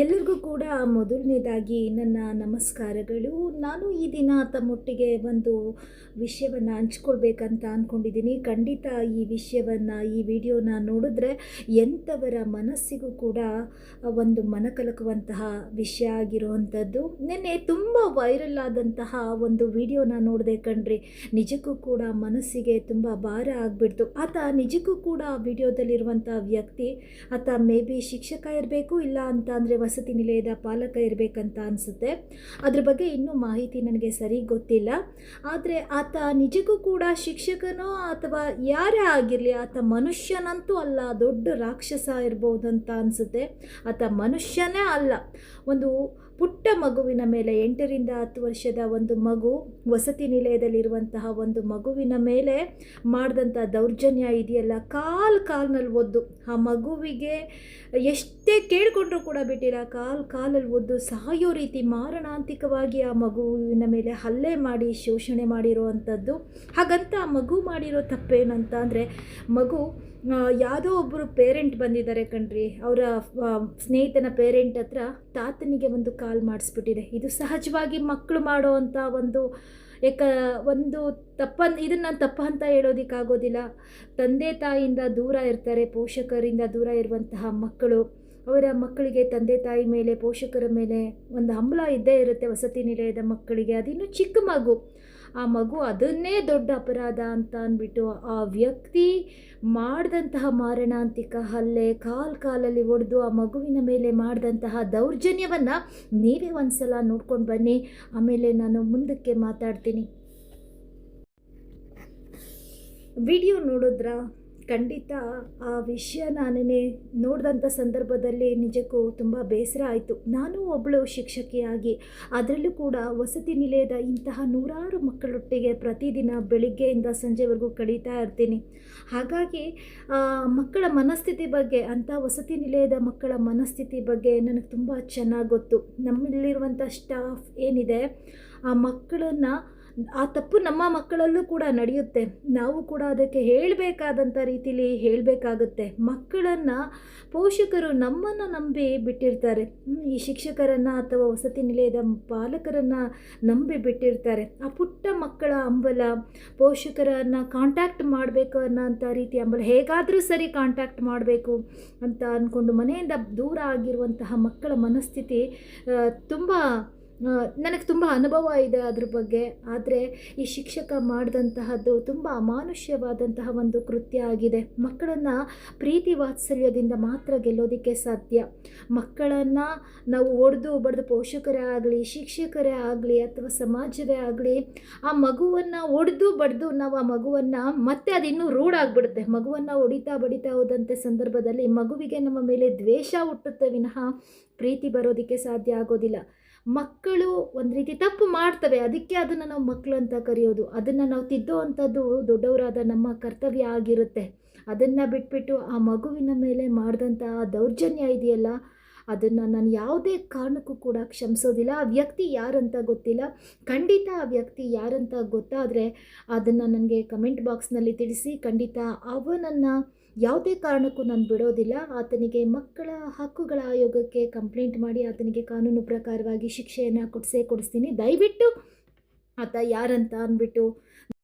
ಎಲ್ಲರಿಗೂ ಕೂಡ ಮೊದಲನೇದಾಗಿ ನನ್ನ ನಮಸ್ಕಾರಗಳು. ನಾನು ಈ ದಿನ ತಮ್ಮೊಟ್ಟಿಗೆ ಒಂದು ವಿಷಯವನ್ನು ಹಂಚ್ಕೊಳ್ಬೇಕಂತ ಅಂದ್ಕೊಂಡಿದ್ದೀನಿ ಖಂಡಿತ ಈ ವಿಷಯವನ್ನು, ಈ ವಿಡಿಯೋನ ನೋಡಿದ್ರೆ ಎಂಥವರ ಮನಸ್ಸಿಗೂ ಕೂಡ ಒಂದು ಮನಕಲಕುವಂತಹ ವಿಷಯ ಆಗಿರುವಂಥದ್ದು. ನಿನ್ನೆ ತುಂಬ ವೈರಲ್ ಆದಂತಹ ಒಂದು ವಿಡಿಯೋನ ನೋಡಿದೆ ಕಣ್ರಿ. ನಿಜಕ್ಕೂ ಕೂಡ ಮನಸ್ಸಿಗೆ ತುಂಬ ಭಾರ ಆಗಿಬಿಡ್ತು. ಆತ ನಿಜಕ್ಕೂ ಕೂಡ ವಿಡಿಯೋದಲ್ಲಿರುವಂಥ ವ್ಯಕ್ತಿ, ಆತ ಮೇ ಬಿ ಶಿಕ್ಷಕ ಇರಬೇಕು, ಇಲ್ಲ ಅಂತ ಅಂದರೆ ವಸತಿ ನಿಲಯದ ಪಾಲಕ ಇರಬೇಕಂತ ಅನಿಸುತ್ತೆ. ಅದ್ರ ಬಗ್ಗೆ ಇನ್ನೂ ಮಾಹಿತಿ ನನಗೆ ಸರಿ ಗೊತ್ತಿಲ್ಲ. ಆದರೆ ಆತ ನಿಜಕ್ಕೂ ಕೂಡ ಶಿಕ್ಷಕನೋ ಅಥವಾ ಯಾರೇ ಆಗಿರಲಿ, ಆತ ಮನುಷ್ಯನಂತೂ ಅಲ್ಲ, ದೊಡ್ಡ ರಾಕ್ಷಸ ಅಂತ ಅನಿಸುತ್ತೆ. ಆತ ಮನುಷ್ಯನೇ ಅಲ್ಲ. ಒಂದು ಪುಟ್ಟ ಮಗುವಿನ ಮೇಲೆ ಎಂಟರಿಂದ ಹತ್ತು ವರ್ಷದ ಒಂದು ಮಗು ವಸತಿ ನಿಲಯದಲ್ಲಿರುವಂತಹ ಒಂದು ಮಗುವಿನ ಮೇಲೆ ಮಾಡಿದಂಥ ದೌರ್ಜನ್ಯ ಇದೆಯಲ್ಲ, ಕಾಲು ಕಾಲ್ನಲ್ಲಿ ಒದ್ದು. ಆ ಮಗುವಿಗೆ ಎಷ್ಟೇ ಕೇಳಿಕೊಂಡ್ರೂ ಕೂಡ ಬಿಟ್ಟಿಲ್ಲ, ಕಾಲು ಕಾಲಲ್ಲಿ ಒದ್ದು. ಸಾಯೋ ರೀತಿ ಮಾರಣಾಂತಿಕವಾಗಿ ಆ ಮಗುವಿನ ಮೇಲೆ ಹಲ್ಲೆ ಮಾಡಿ, ಶೋಷಣೆ ಮಾಡಿರುವಂಥದ್ದು. ಹಾಗಂತ ಆ ಮಗು ಮಾಡಿರೋ ತಪ್ಪೇನಂತ ಅಂದರೆ ಮಗು ಯಾವುದೋ ಒಬ್ಬರು ಪೇರೆಂಟ್ ಬಂದಿದ್ದಾರೆ ಕಣ್ರಿ. ಅವರ ಸ್ನೇಹಿತನ ಪೇರೆಂಟ್ ಹತ್ರ ತಾತನಿಗೆ ಒಂದು ಕಾಲ್ ಮಾಡಿಸ್ಬಿಟ್ಟಿದೆ. ಇದು ಸಹಜವಾಗಿ ಮಕ್ಕಳು ಮಾಡೋ ಅಂಥ ಒಂದು ಏಕ, ಒಂದು ತಪ್ಪ ಇದನ್ನು ನಾನು ತಪ್ಪ ಅಂತ ಹೇಳೋದಕ್ಕಾಗೋದಿಲ್ಲ. ತಂದೆ ತಾಯಿಯಿಂದ ದೂರ ಇರ್ತಾರೆ, ಪೋಷಕರಿಂದ ದೂರ ಇರುವಂತಹ ಮಕ್ಕಳು. ಅವರ ಮಕ್ಕಳಿಗೆ, ತಂದೆ ತಾಯಿ ಮೇಲೆ, ಪೋಷಕರ ಮೇಲೆ ಒಂದು ಹಂಬಲ ಇದ್ದೇ ಇರುತ್ತೆ ವಸತಿ ನಿಲಯದ ಮಕ್ಕಳಿಗೆ. ಅದಿನ್ನೂ ಚಿಕ್ಕ ಮಗು. ಆ ಮಗು ಅದನ್ನೇ ದೊಡ್ಡ ಅಪರಾಧ ಅಂತ ಅಂದ್ಬಿಟ್ಟು ಆ ವ್ಯಕ್ತಿ ಮಾಡಿದಂತಹ ಮಾರಣಾಂತಿಕ ಹಲ್ಲೆ, ಕಾಲು ಕಾಲಲ್ಲಿ ಒಡೆದು ಆ ಮಗುವಿನ ಮೇಲೆ ಮಾಡಿದಂತಹ ದೌರ್ಜನ್ಯವನ್ನು ನೀವೇ ಒಂದ್ಸಲ ನೋಡ್ಕೊಂಡು ಬನ್ನಿ. ಆಮೇಲೆ ನಾನು ಮುಂದಕ್ಕೆ ಮಾತಾಡ್ತೀನಿ. ವಿಡಿಯೋ ನೋಡಿದ್ರ? ಖಂಡಿತ ಆ ವಿಷಯ ನಾನೇ ನೋಡಿದಂಥ ಸಂದರ್ಭದಲ್ಲಿ ನಿಜಕ್ಕೂ ತುಂಬ ಬೇಸರ ಆಯಿತು. ನಾನು ಒಬ್ಬಳು ಶಿಕ್ಷಕಿಯಾಗಿ, ಅದರಲ್ಲೂ ಕೂಡ ವಸತಿ ನಿಲಯದ ಇಂತಹ ನೂರಾರು ಮಕ್ಕಳೊಟ್ಟಿಗೆ ಪ್ರತಿದಿನ ಬೆಳಿಗ್ಗೆಯಿಂದ ಸಂಜೆವರೆಗೂ ಕಳೀತಾ ಇರ್ತೀನಿ. ಹಾಗಾಗಿ ಮಕ್ಕಳ ಮನಸ್ಥಿತಿ ಬಗ್ಗೆ, ಅಂಥ ವಸತಿ ನಿಲಯದ ಮಕ್ಕಳ ಮನಸ್ಥಿತಿ ಬಗ್ಗೆ ನನಗೆ ತುಂಬ ಚೆನ್ನಾಗಿ ಗೊತ್ತು. ನಮ್ಮಲ್ಲಿರುವಂಥ ಸ್ಟಾಫ್ ಏನಿದೆ, ಆ ಮಕ್ಕಳನ್ನು ಆ ತಪ್ಪು ನಮ್ಮ ಮಕ್ಕಳಲ್ಲೂ ಕೂಡ ನಡೆಯುತ್ತೆ. ನಾವು ಕೂಡ ಅದಕ್ಕೆ ಹೇಳಬೇಕಾದಂಥ ರೀತಿಲಿ ಹೇಳಬೇಕಾಗುತ್ತೆ. ಮಕ್ಕಳನ್ನು ಪೋಷಕರು ನಮ್ಮನ್ನು ನಂಬಿ ಬಿಟ್ಟಿರ್ತಾರೆ. ಈ ಶಿಕ್ಷಕರನ್ನು ಅಥವಾ ವಸತಿ ನಿಲಯದ ಪಾಲಕರನ್ನು ನಂಬಿ ಬಿಟ್ಟಿರ್ತಾರೆ. ಆ ಪುಟ್ಟ ಮಕ್ಕಳ ಅಂಬಲ ಪೋಷಕರನ್ನು ಕಾಂಟ್ಯಾಕ್ಟ್ ಮಾಡಬೇಕು ಅನ್ನೋಂಥ ರೀತಿ ಅಂಬಲ ಹೇಗಾದರೂ ಸರಿ ಕಾಂಟ್ಯಾಕ್ಟ್ ಮಾಡಬೇಕು ಅಂತ ಅಂದ್ಕೊಂಡು ಮನೆಯಿಂದ ದೂರ ಆಗಿರುವಂತಹ ಮಕ್ಕಳ ಮನಸ್ಥಿತಿ ತುಂಬ ನನಗೆ ತುಂಬ ಅನುಭವ ಇದೆ ಅದ್ರ ಬಗ್ಗೆ. ಆದರೆ ಈ ಶಿಕ್ಷಕ ಮಾಡಿದಂತಹದ್ದು ತುಂಬ ಅಮಾನುಷ್ಯವಾದಂತಹ ಒಂದು ಕೃತ್ಯ ಆಗಿದೆ. ಮಕ್ಕಳನ್ನು ಪ್ರೀತಿ ವಾತ್ಸಲ್ಯದಿಂದ ಮಾತ್ರ ಗೆಲ್ಲೋದಕ್ಕೆ ಸಾಧ್ಯ. ಮಕ್ಕಳನ್ನು ನಾವು ಒಡೆದು ಬಡ್ದು ಪೋಷಕರೇ ಆಗಲಿ, ಶಿಕ್ಷಕರೇ ಆಗಲಿ ಅಥವಾ ಸಮಾಜವೇ ಆಗಲಿ, ಆ ಮಗುವನ್ನು ಒಡೆದು ಬಡ್ದು ನಾವು ಆ ಮಗುವನ್ನು ಮತ್ತೆ ಅದು ಇನ್ನೂ ರೂಢ ಆಗಿಬಿಡುತ್ತೆ. ಮಗುವನ್ನು ಹೊಡಿತಾ ಬಡಿತಾ ಹೋದಂಥ ಸಂದರ್ಭದಲ್ಲಿ ಮಗುವಿಗೆ ನಮ್ಮ ಮೇಲೆ ದ್ವೇಷ ಹುಟ್ಟುತ್ತೆ ವಿನಃ ಪ್ರೀತಿ ಬರೋದಕ್ಕೆ ಸಾಧ್ಯ ಆಗೋದಿಲ್ಲ. ಮಕ್ಕಳು ಒಂದು ರೀತಿ ತಪ್ಪು ಮಾಡ್ತವೆ. ಅದಕ್ಕೆ ಅದನ್ನು ನಾವು ಮಕ್ಕಳು ಅಂತ ಕರೆಯೋದು. ಅದನ್ನು ನಾವು ತಿದ್ದೋ ಅಂಥದ್ದು ದೊಡ್ಡವರಾದ ನಮ್ಮ ಕರ್ತವ್ಯ ಆಗಿರುತ್ತೆ. ಅದನ್ನು ಬಿಟ್ಬಿಟ್ಟು ಆ ಮಗುವಿನ ಮೇಲೆ ಮಾಡಿದಂಥ ದೌರ್ಜನ್ಯ ಇದೆಯಲ್ಲ ಅದನ್ನು ನಾನು ಯಾವುದೇ ಕಾರಣಕ್ಕೂ ಕೂಡ ಕ್ಷಮಿಸೋದಿಲ್ಲ. ಆ ವ್ಯಕ್ತಿ ಯಾರಂತ ಗೊತ್ತಿಲ್ಲ. ಖಂಡಿತ ಆ ವ್ಯಕ್ತಿ ಯಾರಂತ ಗೊತ್ತಾದರೆ ಅದನ್ನು ನನಗೆ ಕಮೆಂಟ್ ಬಾಕ್ಸ್ನಲ್ಲಿ ತಿಳಿಸಿ. ಖಂಡಿತ ಅವನನ್ನು ಯಾವುದೇ ಕಾರಣಕ್ಕೂ ನಾನು ಬಿಡೋದಿಲ್ಲ. ಆತನಿಗೆ ಮಕ್ಕಳ ಹಕ್ಕುಗಳ ಆಯೋಗಕ್ಕೆ ಕಂಪ್ಲೇಂಟ್ ಮಾಡಿ ಆತನಿಗೆ ಕಾನೂನು ಪ್ರಕಾರವಾಗಿ ಶಿಕ್ಷೆಯನ್ನು ಕೊಡಿಸೇ ಕೊಡಿಸ್ತೀನಿ. ದಯವಿಟ್ಟು ಆತ ಯಾರಂತ ಅಂದ್ಬಿಟ್ಟು